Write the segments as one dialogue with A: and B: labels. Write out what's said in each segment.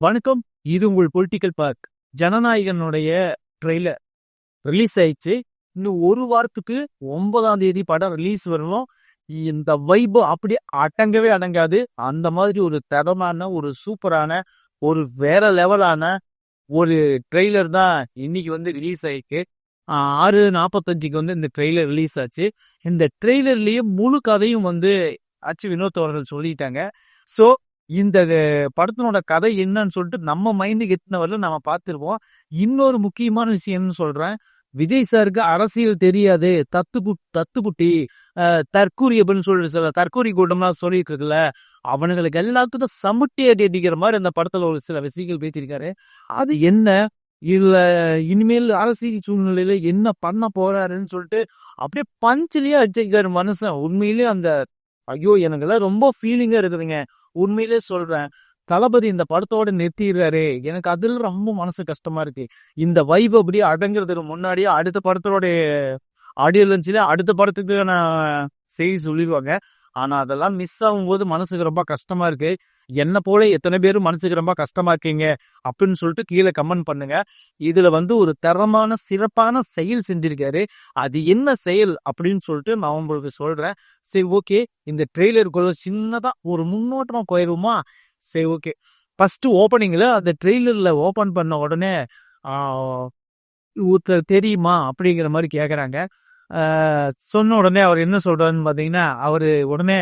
A: வணக்கம் இது உங்கள் பொலிட்டிக்கல் பார்க் ஜனநாயகனுடைய ட்ரெய்லர் ரிலீஸ் ஆயிடுச்சு. இன்னும் ஒரு வாரத்துக்கு ஒன்பதாம் தேதி படம் ரிலீஸ் வரணும். இந்த வைபு அப்படியே அடங்கவே அடங்காது. அந்த மாதிரி ஒரு தரமான ஒரு சூப்பரான ஒரு வேற லெவலான ஒரு ட்ரெய்லர் தான் இன்னைக்கு வந்து ரிலீஸ் ஆயிருக்கு. ஆறு நாற்பத்தஞ்சுக்கு வந்து இந்த ட்ரெய்லர் ரிலீஸ் ஆச்சு. இந்த ட்ரெய்லர்லயே முழு கதையும் வந்து அச்சு வினோத் அவர்கள் சொல்லிட்டாங்க. ஸோ இந்த படத்தினோட கதை என்னன்னு சொல்லிட்டு நம்ம மைண்டுக்கு எத்தின வரல நம்ம பார்த்துருப்போம். இன்னொரு முக்கியமான விஷயம்னு சொல்றேன். விஜய் சாருக்கு அரசியல் தெரியாது. தத்து தத்துப்புட்டி தற்கூரி அப்படின்னு சொல்லிட்டு சில தற்கூரி கூட்டம்லாம் சொல்லிட்டு இருக்குல்ல அவனுங்களுக்கு எல்லாத்துக்கும் சமுட்டி அடி அடிக்கிற மாதிரி அந்த படத்துல ஒரு சில விஷயங்கள் பேசியிருக்காரு. அது என்ன? இதுல இனிமேல் அரசியல் சூழ்நிலையில என்ன பண்ண போறாருன்னு சொல்லிட்டு அப்படியே பஞ்சிலேயே அடிச்சிருக்காரு மனுஷன். உண்மையிலேயே அந்த ஐயோ எனக்கெல்லாம் ரொம்ப ஃபீலிங்கா இருக்குதுங்க. உண்மையிலே சொல்றேன். தளபதி இந்த படத்தோட நிறுத்திடுறாரு. எனக்கு அதுல ரொம்ப மனசு கஷ்டமா இருக்கு. இந்த வைப் அப்படியே அடங்குறதுக்கு முன்னாடியே அடுத்த படத்தோட ஆடியோ லஞ்சில அடுத்த படத்துக்கு நான் செய்தி சொல்லிடுவாங்க. ஆனா அதெல்லாம் மிஸ் ஆகும்போது மனசுக்கு ரொம்ப கஷ்டமா இருக்கு. என்ன போல எத்தனை பேரும் மனசுக்கு ரொம்ப கஷ்டமா இருக்கீங்க? அப்படின்னு சொல்லிட்டு கீழே கமெண்ட் பண்ணுங்க. இதுல வந்து ஒரு தரமான சிறப்பான செயல் செஞ்சிருக்காரு. அது என்ன செயல் அப்படின்னு சொல்லிட்டு நான் உங்களுக்கு சொல்றேன். சரி ஓகே இந்த ட்ரெய்லருக்குள்ள சின்னதா ஒரு முன்னோட்டமா போயிருவோமா? சரி ஓகே ஃபர்ஸ்ட் ஓப்பனிங்ல அந்த ட்ரெய்லர்ல ஓபன் பண்ண உடனே ஒருத்தர் தெரியுமா அப்படிங்கிற மாதிரி கேக்குறாங்க. சொன்ன உடனே அவர் என்ன சொல்றாருன்னு பாத்தீங்கன்னா அவரு உடனே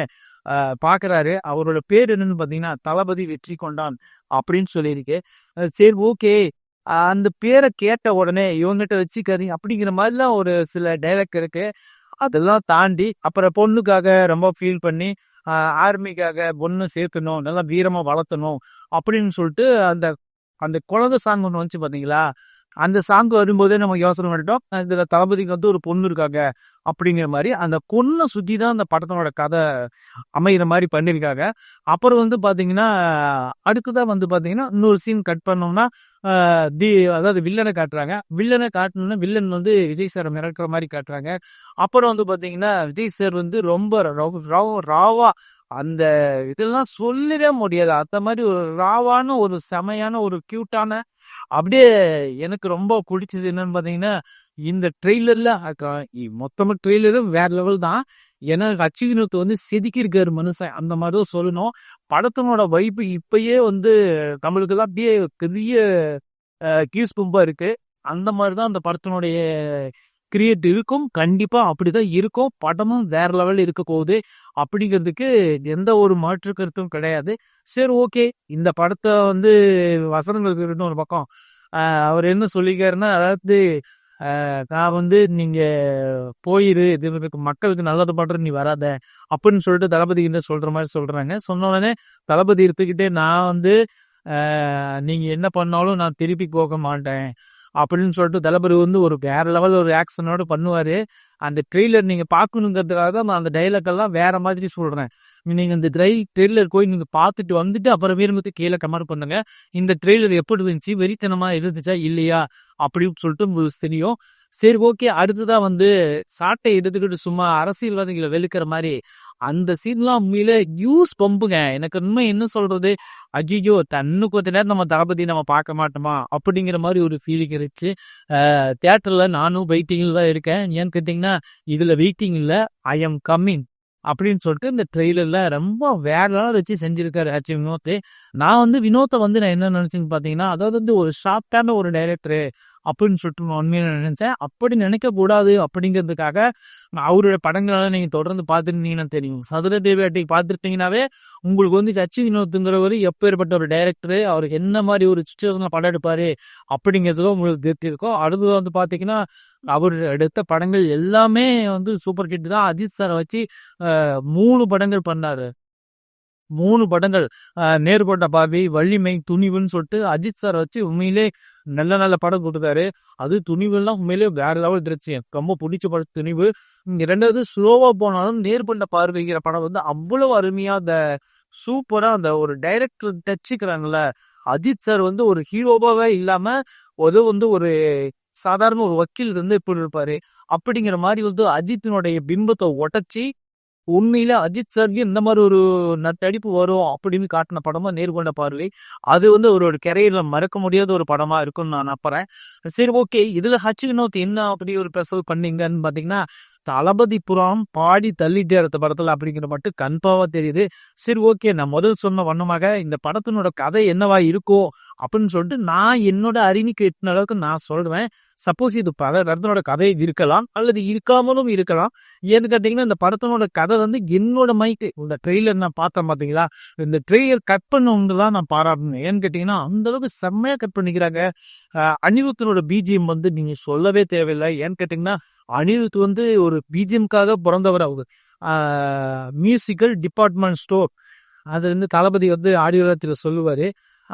A: பாக்குறாரு அவரோட பேர் என்னன்னு பாத்தீங்கன்னா தளபதி வெற்றி கொண்டான் அப்படின்னு சொல்லியிருக்கு. சரி ஓகே. அந்த பேரை கேட்ட உடனே இவங்ககிட்ட வச்சுக்காதீங்க அப்படிங்கிற மாதிரிலாம் ஒரு சில டைலாக் இருக்கு. அதெல்லாம் தாண்டி அப்புறம் பொண்ணுக்காக ரொம்ப ஃபீல் பண்ணி ஆர்மிக்காக பொண்ணு சேர்க்கணும் நல்லா வீரமா வளர்த்தணும் அப்படின்னு சொல்லிட்டு அந்த அந்த குழந்தை சாங் ஒன்று வந்துச்சு பாத்தீங்களா? அந்த சாங் வரும்போதே நம்ம யோசனை பண்ணிட்டோம். இதுல தளபதிக்கு வந்து ஒரு பொண்ணு இருக்காங்க அப்படிங்கிற மாதிரி அந்த பொண்ணை சுத்தி தான் அந்த படத்தோட கதை அமைகிற மாதிரி பண்ணியிருக்காங்க. அப்புறம் வந்து பாத்தீங்கன்னா அடுத்ததா வந்து பாத்தீங்கன்னா இன்னொரு சீன் கட் பண்ணோம்னா தி அதாவது வில்லனை காட்டுறாங்க. வில்லனை காட்டணும்னா வில்லன் வந்து விஜய் சாரை மிரட்டுற மாதிரி காட்டுறாங்க. அப்புறம் வந்து பாத்தீங்கன்னா விஜய் சார் வந்து ரொம்ப ராவா. அந்த இதெல்லாம் சொல்லவே முடியாது. அந்த மாதிரி ஒரு ராவான ஒரு செமையான ஒரு கியூட்டான அப்படியே எனக்கு ரொம்ப பிடிச்சது என்னன்னு பாத்தீங்கன்னா இந்த ட்ரெய்லர்ல மொத்தமா ட்ரெய்லரும் வேற லெவல் தான். ஏன்னா அச்சுவினத்தை வந்து செதுக்கி இருக்காரு மனுஷன். அந்த மாதிரி தான் சொல்லணும். படத்தினோட வைப்பு இப்பயே வந்து நம்மளுக்கு தான் அப்படியே பெரிய கீஸ் கும்பா இருக்கு. அந்த மாதிரி தான் அந்த படத்தினுடைய கிரியேட் இருக்கும். கண்டிப்பா அப்படிதான் இருக்கும். படமும் வேற லெவல் இருக்க போகுது. அப்படிங்கிறதுக்கு எந்த ஒரு மாற்று கருத்தும் கிடையாது. சரி ஓகே இந்த படத்தை வந்து வசனங்கள் இருக்கட்டும் ஒரு பக்கம். அவர் என்ன சொல்லிக்காருன்னா அதாவது நான் வந்து நீங்க போயிரு. இது மக்களுக்கு நல்லது பண்ற நீ வராத. அப்படின்னு சொல்லிட்டு தளபதி கிட்ட சொல்ற மாதிரி சொல்றாங்க. சொன்ன உடனே தளபதி எடுத்துக்கிட்டே நான் வந்து நீங்க என்ன பண்ணாலும் நான் திருப்பி போக மாட்டேன். அப்படின்னு சொல்லிட்டு தளபதி வந்து ஒரு வேற லெவல் ஒரு ஆக்ஷனோட பண்ணுவாரு. அந்த ட்ரெய்லர் நீங்க பார்க்கணுங்கிறதுக்காக தான் நான் அந்த டைலாக் எல்லாம் வேற மாதிரி சொல்றேன். நீங்க இந்த ட்ரை ட்ரெய்லர் போய் நீங்க பார்த்துட்டு வந்துட்டு அப்புறம் வீரமுத்து கீழே கமெண்ட் பண்ணுங்க. இந்த ட்ரெய்லர் எப்படி இருந்துச்சு? வெறித்தனமா இருந்துச்சா? இல்லையா? அப்படின்னு சொல்லிட்டு உங்களுக்கு தெரியும். சரி ஓகே அடுத்ததான் வந்து சாட்டை எடுத்துக்கிட்டு சும்மா அரசியல்வாதிகளை வெளுக்கிற மாதிரி அந்த சீன்லாம் உண்மையில யூஸ் பம்புங்க. எனக்கு உண்மை என்ன சொல்றது? அஜிஜோ தன்னு கொஞ்ச நேரம் நம்ம தளபதி நம்ம பார்க்க மாட்டோமா? அப்படிங்கிற மாதிரி ஒரு ஃபீலிங் இருந்துச்சு. தியேட்டர்ல நானும் வெயிட்டிங்ல தான் இருக்கேன். ஏன்னு கேட்டிங்கன்னா இதுல வெயிட்டிங் இல்ல ஐ எம் கம்மிங் அப்படின்னு சொல்லிட்டு இந்த ட்ரெய்லர்ல ரொம்ப வேற வச்சு செஞ்சிருக்காரு ஆச்சு வினோத் நான் வந்து வினோத்தை வந்து நான் என்ன நினைச்சேன்னு பாத்தீங்கன்னா அதாவது வந்து ஒரு ஷார்ட்டான ஒரு டைரக்டர் அப்படின்னு சொல்லிட்டு நான் உண்மையில நினைச்சேன். அப்படி நினைக்க கூடாது அப்படிங்கிறதுக்காக அவருடைய படங்களெல்லாம் நீங்க தொடர்ந்து பார்த்துருந்தீங்கன்னா தெரியும். சதுர அட்டைக்கு பார்த்துருந்தீங்கன்னாவே உங்களுக்கு வந்து கட்சி வினோத்துங்கிறவர் எப்பேற்பட்ட ஒரு டைரக்டர் அவருக்கு என்ன மாதிரி ஒரு சுச்சுவேஷன்ல படம் எடுப்பாரு அப்படிங்கிறதுக்கும் உங்களுக்கு தெரிஞ்சிருக்கும் அடுத்தது வந்து பாத்தீங்கன்னா அவர் எடுத்த படங்கள் எல்லாமே வந்து சூப்பர் ஹிட் தான். அஜித் சாரை வச்சு மூணு படங்கள் பண்ணாரு. மூணு படங்கள் அஹ், நேர்கொண்ட பார்வை வள்ளிமை துணிவுன்னு சொல்லிட்டு அஜித் சார் வச்சு உண்மையிலே நல்ல நல்ல படம் கொடுத்தாரு. அது துணிவுலாம் உண்மையிலே வேற லெவல் இருந்துச்சு எனக்கு ரொம்ப பிடிச்ச படம் துணிவு. ரெண்டாவது ஸ்லோவா போனாலும் நேர்கொண்ட பார்வைங்கிற படம் வந்து அவ்வளவு அருமையா அந்த சூப்பரா அந்த ஒரு டைரக்டர் டச்சுக்கிறாங்கல்ல அஜித் சார் வந்து ஒரு ஹீரோவாவே இல்லாம அது வந்து ஒரு சாதாரண ஒரு வக்கீல் இருந்து இப்படி இருப்பாரு. அப்படிங்கிற மாதிரி வந்து அஜித்தினுடைய பிம்பத்தை உடச்சி உண்மையில அஜித் சார்க்கு இந்த மாதிரி ஒரு நட்டடிப்பு வரும் அப்படின்னு காட்டின படமா நேர்கொண்ட பார்வை. அது வந்து அவரோட கரையில மறக்க முடியாத ஒரு படமா இருக்கும்னு நான் நம்புறேன். சரி ஓகே இதுல ஹச்சு வினோத் என்ன அப்படி ஒரு ஸ்பெஷல் பண்ணீங்கன்னு பாத்தீங்கன்னா தளபதி புறம் பாடி தள்ளிட்டே இருந்த படத்துல அப்படிங்கிற மட்டும் கன்ஃபார்மா தெரியுது. சரி ஓகே நான் முதல் சொன்ன வண்ணமாக இந்த படத்தினோட கதை என்னவா இருக்கோ அப்படின்னு சொல்லிட்டு நான் என்னோட அறிவுக்கு எட்டின அளவுக்கு நான் சொல்றேன் சப்போஸ் இது பல படத்தினோட கதை இருக்கலாம் அல்லது இருக்காமலும் இருக்கலாம். ஏன்னு கேட்டீங்கன்னா இந்த படத்தினோட கதை வந்து என்னோட மைக்கு இந்த ட்ரெய்லர் நான் பார்த்தேன் பாத்தீங்களா? இந்த ட்ரெய்லர் கட் பண்ணவங்க தான் நான் பாராட்டணும். ஏன்னு கேட்டீங்கன்னா அந்த அளவுக்கு செம்மையா கட் பண்ணிக்கிறாங்க. அணிவுக்கனோட அனிருத்தனோட பிஜிஎம் வந்து நீங்க சொல்லவே தேவையில்லை. ஏன்னு கேட்டீங்கன்னா அனிருத் வந்து ஒரு பிஜிஎம்காக பிறந்தவர் அவர். மியூசிக்கல் டிபார்ட்மெண்ட் ஸ்டோர் அது வந்து தளபதி வந்து ஆடியோ சொல்லுவார்.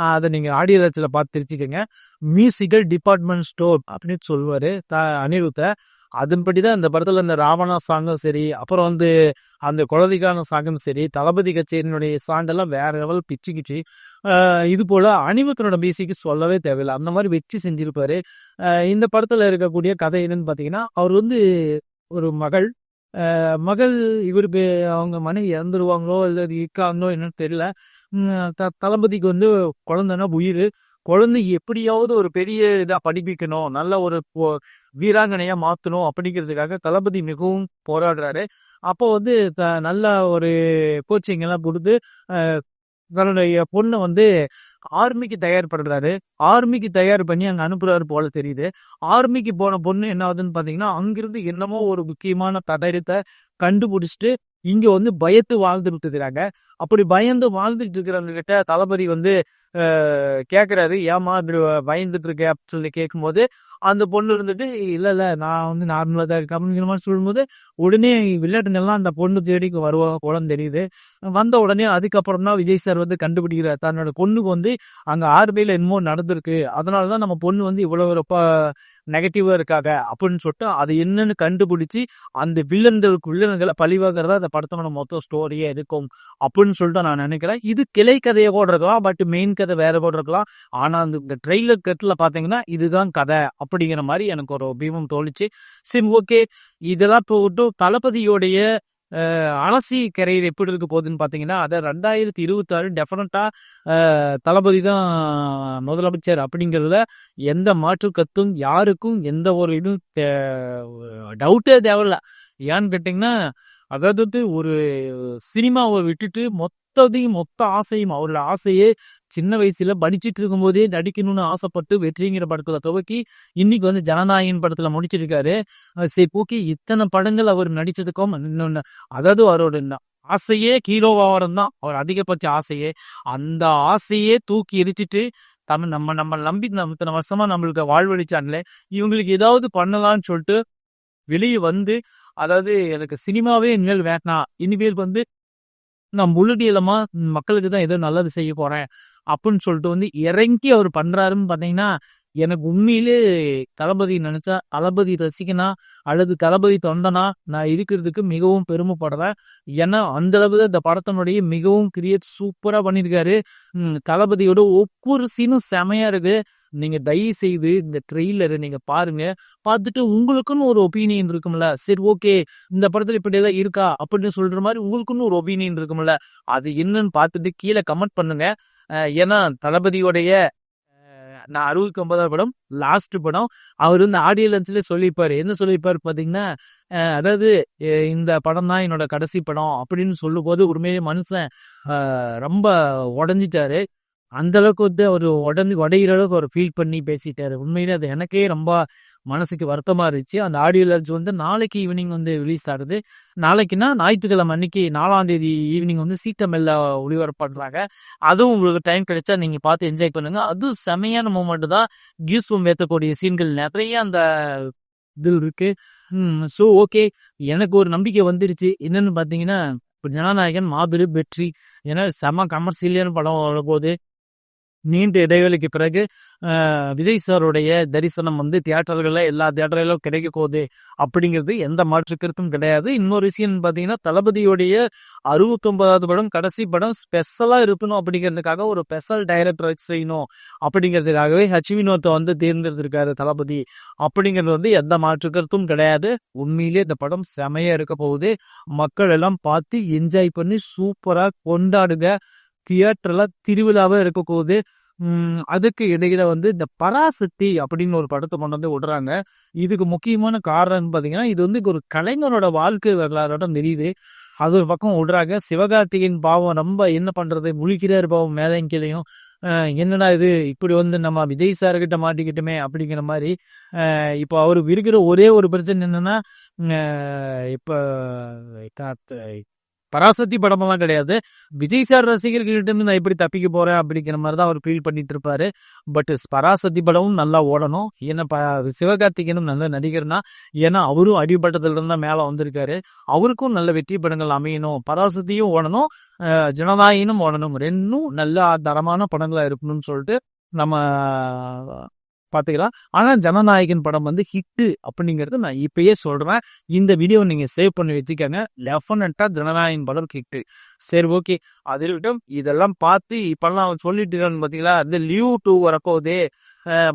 A: அதை நீங்கள் ஆடியோ லாட்சியில் பார்த்து தெரிஞ்சுக்கோங்க. மியூசிக்கல் டிபார்ட்மெண்ட் ஸ்டோர் அப்படின்னு சொல்லுவார் த அனிருத்தை. அதன்படி தான் இந்த படத்தில் இந்த ராவணா சாங்கும் சரி அப்புறம் வந்து அந்த குழந்தைக்கான சாங்கும் சரி தளபதி கச்சேரியினுடைய சாங்கெல்லாம் வேற லெவல் பிச்சுக்கிச்சு. கிச்சு இது போல அனிமத்தனோட மியூசிக்கு சொல்லவே தேவையில்லை. அந்த மாதிரி வச்சு செஞ்சிருப்பாரு. இந்த படத்தில் இருக்கக்கூடிய கதை என்னன்னு பார்த்தீங்கன்னா அவர் வந்து ஒரு மகள் மகள் இவருக்கு அவங்க மனைவி இறந்துருவாங்களோ இல்லை இருக்காங்களோ என்னன்னு தெரியல. த- தளபதிக்கு வந்து குழந்தைன்னா உயிர். குழந்தை எப்படியாவது ஒரு பெரிய இதா படிப்பிக்கணும். நல்ல ஒரு வீராங்கனையாக வீராங்கனையா மாத்தணும் அப்படிங்கிறதுக்காக தளபதி மிகவும் போராடுறாரு. அப்போ வந்து த- நல்ல ஒரு கோச்சிங் எல்லாம் கொடுத்து தன்னுடைய பொண்ணை வந்து ஆர்மிக்கு தயார் பண்றாரு. ஆர்மிக்கு தயார் பண்ணி அங்க அனுப்புறாரு போல தெரியுது. ஆர்மிக்கு போன பொண்ணு என்ன ஆகுதுன்னு பாத்தீங்கன்னா அங்கிருந்து என்னமோ ஒரு முக்கியமான தடயத்தை கண்டுபிடிச்சிட்டு இங்க வந்து பயத்து வாழ்ந்துட்டு இருக்கிறாங்க அப்படி பயந்து வாழ்ந்துட்டு இருக்கிறவங்க கிட்ட தளபதி வந்து அஹ், ஏமா இப்படி பயந்துட்டு இருக்க? அப்படின்னு சொல்லி கேட்கும்போது அந்த பொண்ணு இருந்துட்டு இல்ல இல்ல நான் வந்து நார்மலா தான் இருக்கேன். அப்படிங்கிற மாதிரி சொல்லும்போது உடனே விளையாட்டுனெல்லாம் அந்த பொண்ணு தேடி வருவா போலன்னு தெரியுது. வந்த உடனே அதுக்கப்புறம் தான் விஜய் சார் வந்து கண்டுபிடிக்கிறார். தன்னோட பொண்ணுக்கு வந்து அங்க ஆர்பிஐல என்னமோ நடந்திருக்கு. அதனாலதான் நம்ம பொண்ணு வந்து இவ்வளவு ரொம்ப நெகட்டிவா இருக்காங்க. அப்படின்னு சொல்லிட்டு அது என்னன்னு கண்டுபிடிச்சு அந்த வில்லன்களுக்கு வில்லன்களை பழிவாகிறதா அந்த படத்தோட மொத்த ஸ்டோரியே இருக்கும் அப்படின்னு சொல்லிட்டு நான் நினைக்கிறேன். இது கிளை கதையை கூட இருக்கலாம் பட் மெயின் கதை வேற கூட இருக்கலாம் ஆனா அந்த இந்த ட்ரெய்லர் கட்டில் பாத்தீங்கன்னா இதுதான் கதை அப்படிங்கிற மாதிரி எனக்கு ஒரு பீமம் தோணுச்சு. சரி ஓகே இதெல்லாம் போட்டு தளபதியோடைய அலசி கரையில் எப்படி இருக்க போகுதுன்னு பார்த்தீங்கன்னா அதை ரெண்டாயிரத்தி இருபத்தாறு டெஃபினட்டாக தளபதி தான் முதலமைச்சர் அப்படிங்கிறதுல எந்த மாற்று கத்தும் யாருக்கும் எந்த ஒரு இதுவும் டவுட்டே தேவையில்ல. ஏன்னு கேட்டிங்கன்னா அதாவது ஒரு சினிமாவை விட்டுட்டு மொத்தத்தையும் மொத்த ஆசையும் அவரோட ஆசையே சின்ன வயசுல படிச்சிட்டு இருக்கும்போதே நடிக்கணும்னு ஆசைப்பட்டு வெற்றிங்கிற படத்துல துவக்கி இன்னைக்கு வந்து ஜனநாயகன் படத்துல முடிச்சிருக்காரு. அஹ் சரி இத்தனை படங்கள் அவர் நடிச்சதுக்கும் இன்னொன்னு அதாவது அவரோட ஆசையே ஹீரோவாரம் தான். அவர் அதிகபட்ச ஆசையே. அந்த ஆசையே தூக்கி எரிச்சிட்டு தமிழ் நம்ம நம்ம நம்பி நம்ம இத்தனை வருஷமா நம்மளுக்கு வாழ்வழிச்சான்ல இவங்களுக்கு ஏதாவது பண்ணலாம்னு சொல்லிட்டு வெளியே வந்து அதாவது எனக்கு சினிமாவே இனிமேல் வேண்டாம் இனிமேல் வந்து நான் முழுநீளமா மக்களுக்கு தான் ஏதோ நல்லது செய்ய போறேன். அப்படின்னு சொல்லிட்டு வந்து இறங்கி அவர் பண்றாருன்னு பாத்தீங்கன்னா எனக்கு உண்மையிலே தளபதி நினைச்சா தளபதி ரசிகனா அல்லது தளபதி தொண்டனா நான் இருக்கிறதுக்கு மிகவும் பெருமைப்படுறேன். ஏன்னா அந்த அளவு இந்த படத்தினுடைய மிகவும் கிரியேட் சூப்பரா பண்ணியிருக்காரு. தளபதியோட ஒவ்வொரு சீனும் செமையா இருக்கு. நீங்க தயவு செய்து இந்த ட்ரெய்லரை நீங்க பாருங்க. பார்த்துட்டு உங்களுக்குன்னு ஒரு ஒப்பீனியன் இருக்கும்ல. சரி ஓகே இந்த படத்துல இப்படி எல்லாம் இருக்கா அப்படின்னு சொல்ற மாதிரி உங்களுக்குன்னு ஒரு ஒப்பீனியன் இருக்கும்ல. அது என்னன்னு பார்த்துட்டு கீழே கமெண்ட் பண்ணுங்க. ஏன்னா தளபதியோடைய நான் அறுபத்தி ஒன்பதாவது படம் லாஸ்ட் படம். அவர் வந்து ஆடியோ லஞ்சில் என்ன சொல்லியிருப்பாரு பாத்தீங்கன்னா அதாவது இந்த படம் தான் என்னோட கடைசி படம் அப்படின்னு சொல்லும்போது உண்மையிலே மனுஷன் ரொம்ப உடஞ்சிட்டாரு. அந்த அளவுக்கு வந்து அவர் உடஞ்சி உடையிற அளவுக்கு அவர் ஃபீல் பண்ணி பேசிட்டாரு. உண்மையிலே அது எனக்கே ரொம்ப மனசுக்கு வருத்தமா இருந்துச்சு. அந்த ஆடியோ லான்ச் வந்து நாளைக்கு ஈவினிங் வந்து ரிலீஸ் ஆகுது. நாளைக்குன்னா ஞாயிற்றுக்கிழமை அன்னைக்கு நாலாம் தேதி ஈவினிங் வந்து சீட்டமெல்ல ஒளிபரப்பு அதுவும் உங்களுக்கு டைம் கிடைச்சா நீங்க பார்த்து என்ஜாய் பண்ணுங்க. அதுவும் செமையான மூமெண்ட் தான். கீஸ்வம் ஏற்றக்கூடிய சீன்கள் நிறைய அந்த இது இருக்கு. ஸோ ஓகே எனக்கு ஒரு நம்பிக்கை வந்துருச்சு. என்னன்னு பாத்தீங்கன்னா இப்போ ஜனநாயகன் மாபெரும் வெற்றி. ஏன்னா செம கமர்ஷியலியான படம் வரும்போது நீண்ட இடைவெளிக்கு பிறகு விஜய் சாருடைய தரிசனம் வந்து தியேட்டர்களில் எல்லா தியேட்டரிலும் கிடைக்க போகுது அப்படிங்கிறது எந்த மாற்று கருத்தும் கிடையாது. இன்னொரு விஷயம் பார்த்தீங்கன்னா தளபதியுடைய அறுபத்தொன்பதாவது படம் கடைசி படம் ஸ்பெஷலா இருக்கணும் அப்படிங்கிறதுக்காக ஒரு ஸ்பெஷல் டைரக்டர் வச்சு செய்யணும் அப்படிங்கிறதுக்காகவே ஹச் வினோத்தை வந்து தேர்ந்தெடுத்திருக்காரு தளபதி. அப்படிங்கிறது வந்து எந்த மாற்று கருத்தும் கிடையாது. உண்மையிலேயே இந்த படம் செமையா இருக்க போகுது. மக்கள் எல்லாம் பார்த்து என்ஜாய் பண்ணி சூப்பரா கொண்டாடுங்க. தியேட்டர்ல திருவிழாவே இருக்க போகுது. அதுக்கு இடையில வந்து இந்த பராசக்தி அப்படின்னு ஒரு படத்தை கொண்டு வந்து விடுறாங்க. இதுக்கு முக்கியமான காரணம் பாத்தீங்கன்னா இது வந்து ஒரு கலைஞரோட வாழ்க்கை வரலாறோட தெரியுது அது ஒரு பக்கம் விடுறாங்க. சிவகார்த்திகேயன் பாவம் ரொம்ப என்ன பண்றது? முழிக்கிறார் பாவம் மேலே கீழையும். என்னடா இது? இப்படி வந்து நம்ம விஜய் சார் கிட்ட மாட்டிக்கிட்டோமே அப்படிங்கிற மாதிரி. இப்போ அவர் இருக்கிற ஒரே ஒரு பிரச்சனை என்னன்னா இப்போ பராசக்தி படமெல்லாம் கிடையாது. விஜய் சார் ரசிகர்கிட்ட நான் எப்படி தப்பிக்க போறேன் அப்படிங்கிற மாதிரி தான் அவர் ஃபீல் பண்ணிட்டு இருப்பாரு. பட் பராசக்தி படமும் நல்லா ஓடணும். ஏன்னா ப- சிவகார்த்திகேயனும் நல்ல நடிகர் தான். ஏன்னா அவரும் அடிபட்டத்துல இருந்தா தான் மேல வந்திருக்காரு. அவருக்கும் நல்ல வெற்றி படங்கள் அமையணும். பராசக்தியும் ஓடணும். ஜனநாயகனும் ஓடணும். ரெண்டும் நல்ல தரமான படங்களா இருக்கணும்னு சொல்லிட்டு நம்ம பார்த்துக்கலாம் ஆனா ஜனநாயகன் படம் வந்து ஹிட்டு அப்படிங்கறது நான் இப்பயே சொல்றேன். இந்த வீடியோ நீங்க சேவ் பண்ணி வச்சுக்கோங்க. டெஃபினட்டா ஜனநாயகன் படம் ஹிட்டு சரி ஓகே அதில் விட்டும் இதெல்லாம் பார்த்து இப்பெல்லாம் அவன் சொல்லிட்டு இருக்கான்னு பார்த்தீங்களா இந்த லீவ் டூ வரப்போகுது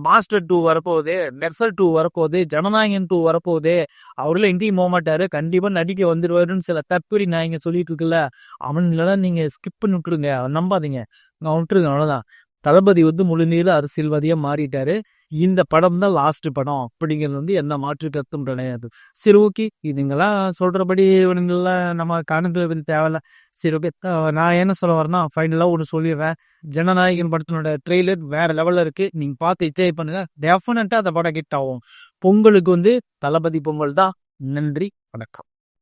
A: மாஸ்டர் டூ வரப்போகுது நெர்சல் டூ வரப்போகுது ஜனநாயகன் டூ வரப்போகுது. அவர்ல எங்கேயும் போக மாட்டாரு. கண்டிப்பா நடிக்க வந்துடுவாருன்னு சில தற்கொலை நாயங்க சொல்லிட்டு இருக்குல்ல அவனுங்களெல்லாம் நீங்க ஸ்கிப் பண்ணி விட்டுருங்க. அவன் நம்பாதீங்க. நான் விட்டுருங்க அவ்வளோதான் தளபதி வந்து முழுநீள அரசியல்வாதியா மாறிட்டாரு. இந்த படம் தான் லாஸ்ட் படம் அப்படிங்கிறது வந்து எந்த மாற்று கருத்தும் கிடையாது. சரி ஓகே. இதுங்கெல்லாம் சொல்றபடி இவனுங்கெல்லாம் நம்ம கணக்கு தேவையில்ல. சரி ஓகே. நான் என்ன சொல்ல வரேன்னா ஃபைனலாக ஒன்று சொல்லிடுறேன். ஜனநாயகன் படத்தினோட ட்ரெய்லர் வேற லெவல்ல இருக்கு. நீங்க பார்த்து என்ஜாய் பண்ணுங்க. டெஃபினட்டா அந்த படம் கிட்ட ஆகும். பொங்கலுக்கு வந்து தளபதி பொங்கல் தான். நன்றி வணக்கம்.